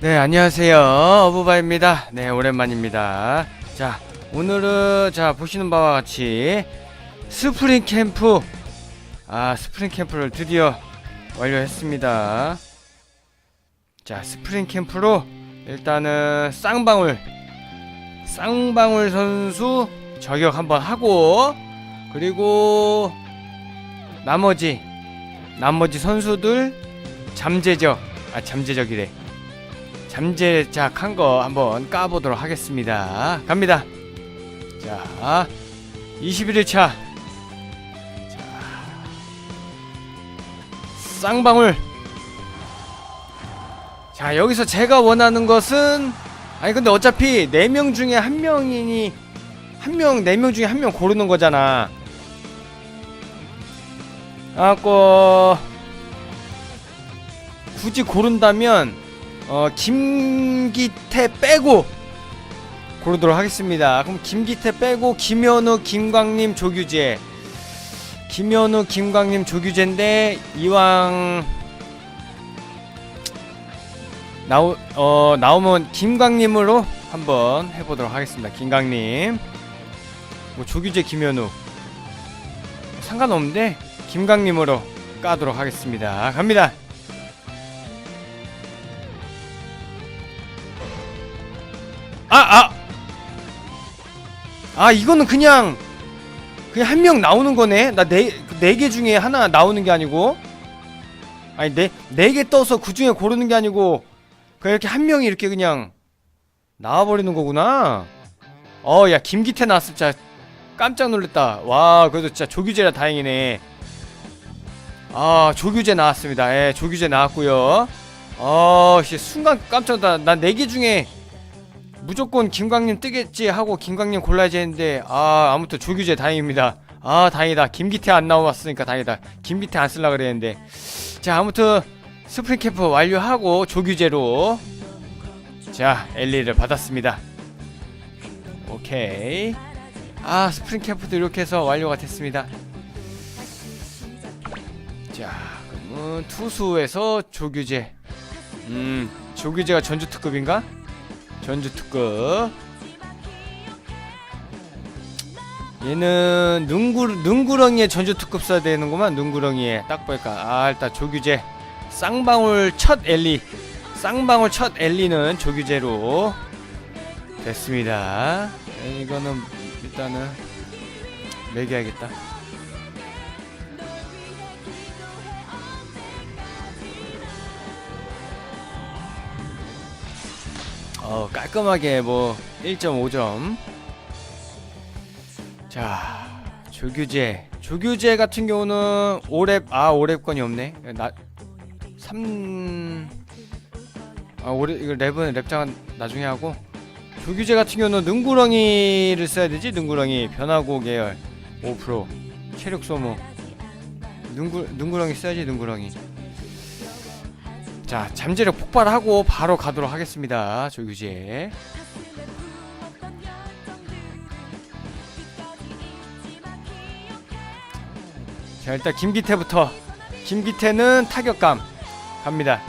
네, 안녕하세요. 어부바입니다. 네, 오랜만입니다. 자, 오늘은, 자, 보시는 바와 같이, 스프링 캠프, 아, 스프링 캠프를 드디어 완료했습니다. 자, 스프링 캠프로, 일단은, 쌍방울, 쌍방울 선수 저격 한번 하고, 그리고, 나머지, 나머지 선수들, 잠재적, 아, 잠재적이래. 잠재작 한 거 한번 까보도록 하겠습니다. 갑니다. 자, 21일차. 자, 쌍방울. 자, 여기서 제가 원하는 것은 아니 근데 어차피 4명 중에 한 명이니 한 명, 4명 중에 한 명 고르는 거잖아. 아고 굳이 고른다면 어 김기태 빼고 고르도록 하겠습니다. 그럼 김기태 빼고 김현우, 김광님, 조규재. 김현우, 김광님, 조규재인데 이왕 나오 어 나오면 김광님으로 한번 해보도록 하겠습니다. 김광님. 뭐 조규재, 김현우 상관없는데 김광님으로 까도록 하겠습니다. 갑니다. 아, 이거는 그냥, 그냥 한 명 나오는 거네? 나 네, 네 개 중에 하나 나오는 게 아니고? 아니, 네, 네 개 떠서 그 중에 고르는 게 아니고, 그냥 이렇게 한 명이 이렇게 그냥 나와버리는 거구나? 어, 야, 김기태 나왔어. 진짜 깜짝 놀랐다. 와, 그래도 진짜 조규재라 다행이네. 아, 조규재 나왔습니다. 예, 조규재 나왔고요 어, 씨, 순간 깜짝 놀랐다. 난 네 개 중에 무조건 김광님 뜨겠지 하고 김광님 골라야지 했는데 아 아무튼 조규재 다행입니다. 아 다행이다. 김기태 안 나왔으니까 다행이다. 김기태 안 쓸라 그랬는데. 자 아무튼 스프링 캠프 완료하고 조규재로. 자 엘리를 받았습니다. 오케이. 아 스프링 캠프도 이렇게 해서 완료가 됐습니다. 자 그러면 투수에서 조규재 음 조규재가 전주 특급인가? 전주 특급. 얘는 눈구 눈구렁이에 전주 특급 써야 되는구만. 눈구렁이에 딱 보니까 아 일단 조규재 쌍방울 첫 엘리 쌍방울 첫 엘리는 조규재로 됐습니다. 에, 이거는 일단은 매겨야겠다. 어, 깔끔하게 뭐 1.5점. 자, 조규재. 조규재 같은 경우는 5랩 아 5랩권이 없네. 나 3... 아 5랩 이거 랩은 랩장은 나중에 하고 조규재 같은 경우는 능구렁이를 써야 되지 능구렁이 변화고 계열 5% 체력 소모 능구 능구렁이 써야지 능구렁이 자 잠재력 폭발하고 바로 가도록 하겠습니다. 조규재 자 일단 김기태부터. 김기태는 타격감. 갑니다.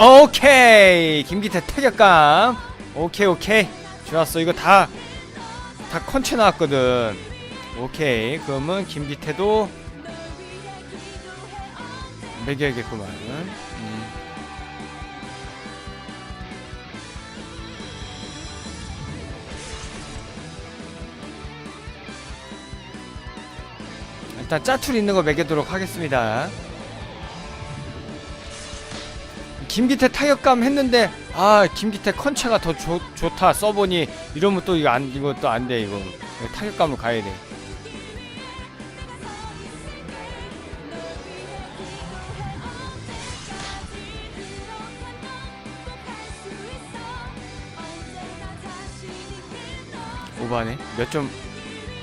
오케이! 김기태 타격감. 오케이 오케이. 좋았어. 이거 다다 컨체 나왔거든. 오케이. 그러면 김기태도 매겨야겠구만. 음. 일단 짜투리 있는 거 매기도록 하겠습니다. 김기태 타격감 했는데 아 김기태 컨체가 더 좋, 좋다 써보니 이러면 또 이거 안 이거 또 안 돼 이거 타격감으로 가야 돼. 오바네. 몇 점?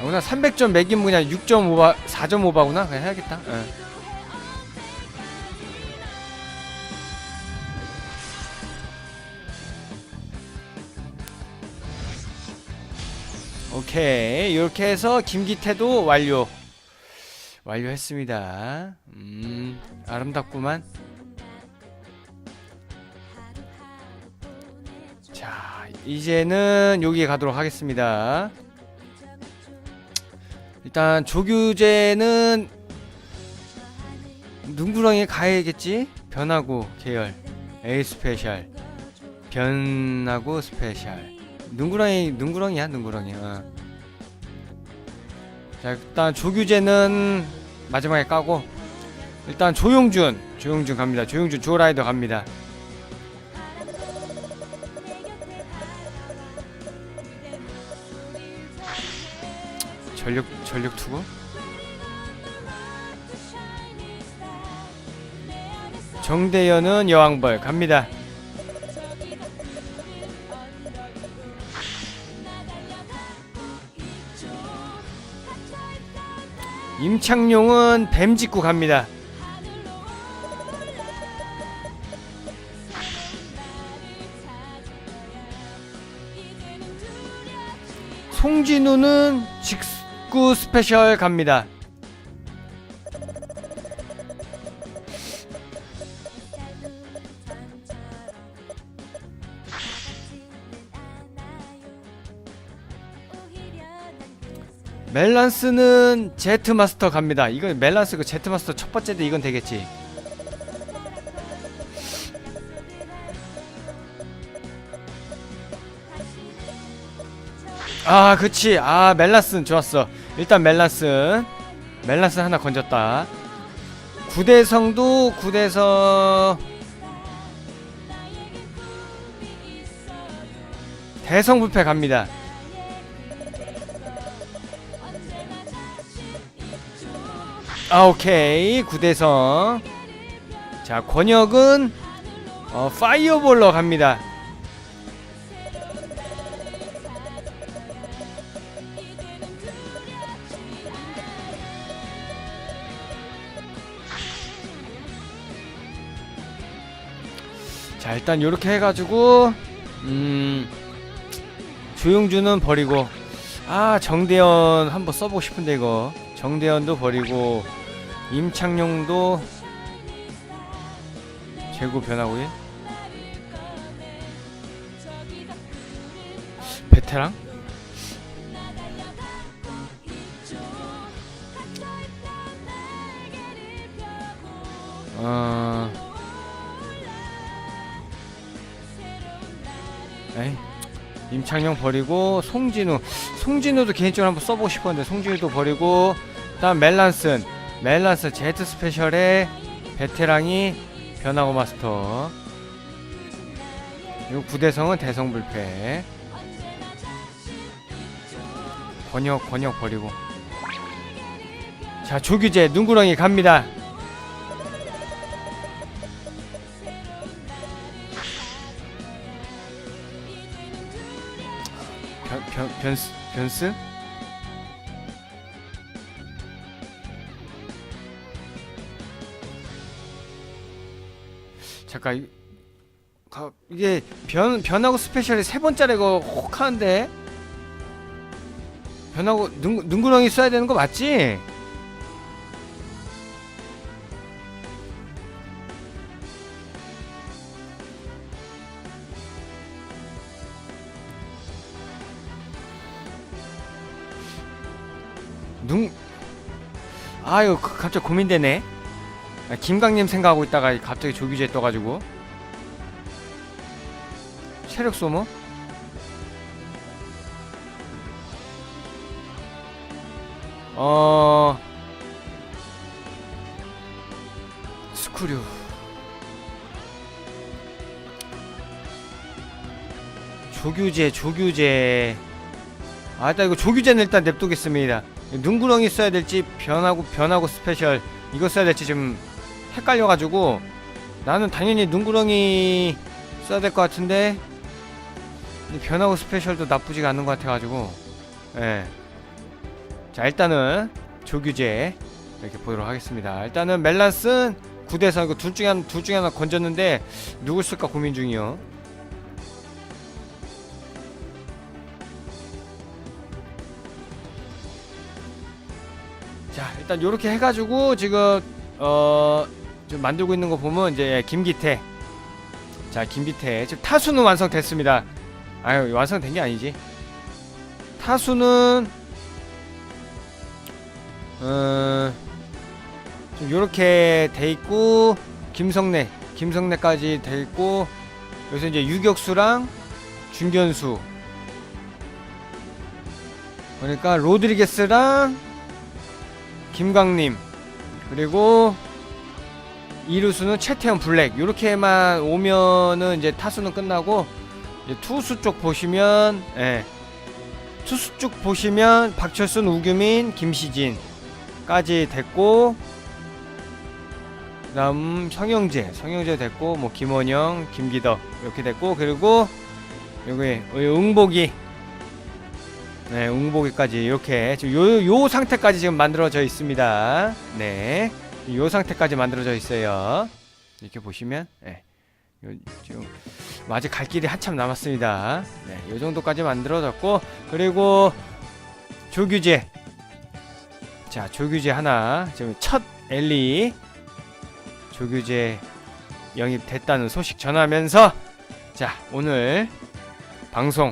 아, 그냥 300점 매기면 그냥 6.5바, 4.5바구나. 그냥 해야겠다. 예. 오케이. 이렇게 해서 김기태도 완료. 완료했습니다. 음, 아름답구만. 이제는 여기에 가도록 하겠습니다. 일단 조규제는 눈구렁이에 가야겠지? 변하고 계열. A 스페셜. 변하고 스페셜. 눈구렁이 눈구렁이야 눈구렁이. 어. 자 일단 조규제는 마지막에 까고. 일단 조용준. 조용준 갑니다. 조용준 조라이더 갑니다 전력 전력 투구? 정대현은 여왕벌 갑니다. 임창용은 뱀 짚고 갑니다. 송진우는 직 구 스페셜 갑니다 멜란스는 제트 마스터 갑니다. 이건 멜란스 그 제트 마스터 첫 번째 때 이건 되겠지. 아, 그치. 아, 멜란스는 좋았어. 일단 멜란스. 멜란스 하나 건졌다. 구대성도 구대성 대성불패 갑니다. 아 오케이 구대성 자 권혁은 어, 파이어볼러 갑니다 자 일단 요렇게 해가지고 음 조용주는 버리고 아 정대현 한번 써보고 싶은데 이거. 정대현도 버리고 임창용도 재고 변하고 예? 베테랑? 어 에이 임창용 버리고 송진우. 송진우도 개인적으로 한번 써보고 싶었는데 송진우도 버리고 다음 멜란슨. 멜란스 제트 스페셜의 베테랑이 변하고 마스터. 그리고 구대성은 대성불패. 권역 권역 버리고. 자 조규제 눈구렁이 갑니다 변, 변, 변스, 변스? 잠깐 이, 가, 이게 변 변하고 스페셜이 세 번째래고 혹하는데 변하고 눈 눈구렁이 써야 되는 거 맞지? 아 이거 그- 갑자기 고민되네. 아, 김강님 생각하고 있다가 갑자기 조규제 떠가지고 체력 소모? 어 스크류 조규제 조규제 아 일단 이거 조규제는 일단 냅두겠습니다 눈구렁이 써야 될지 변하고 변하고 스페셜 이거 써야 될지 지금 헷갈려가지고 나는 당연히 눈구렁이 써야 될 것 같은데 이 변하고 스페셜도 나쁘지가 않은 것 같아가지고 예. 자 일단은 조규제 이렇게 보도록 하겠습니다. 일단은 멜란슨 구대선 이거 둘 중에 하나 둘 중에 하나 건졌는데 누굴 쓸까 고민 중이요. 일단 요렇게 해가지고 지금 어 지금 만들고 있는 거 보면 이제 김기태. 자 김기태. 지금 타수는 완성됐습니다. 아유 완성된 게 아니지. 타수는 어 지금 요렇게 돼 있고 김성래 김성래까지 돼 있고 여기서 이제 유격수랑 중견수. 그러니까 로드리게스랑 김광림 그리고 이루수는 최태현 블랙. 요렇게만 오면은 이제 타수는 끝나고 이제 투수 쪽 보시면 예. 투수 쪽 보시면 박철순 우규민 김시진까지 됐고 그다음 성영재 성영재 됐고 뭐 김원영 김기덕 이렇게 됐고 그리고 여기 응복이 네 응복이까지 이렇게 지금 요, 요 상태까지 지금 만들어져 있습니다. 네 요 상태까지 만들어져 있어요. 이렇게 보시면 네. 요, 지금 뭐 아직 갈 길이 한참 남았습니다. 네, 요 정도까지 만들어졌고 그리고 조규제. 자 조규제 하나. 지금 첫 엘리. 조규제 영입됐다는 소식 전하면서 자 오늘 방송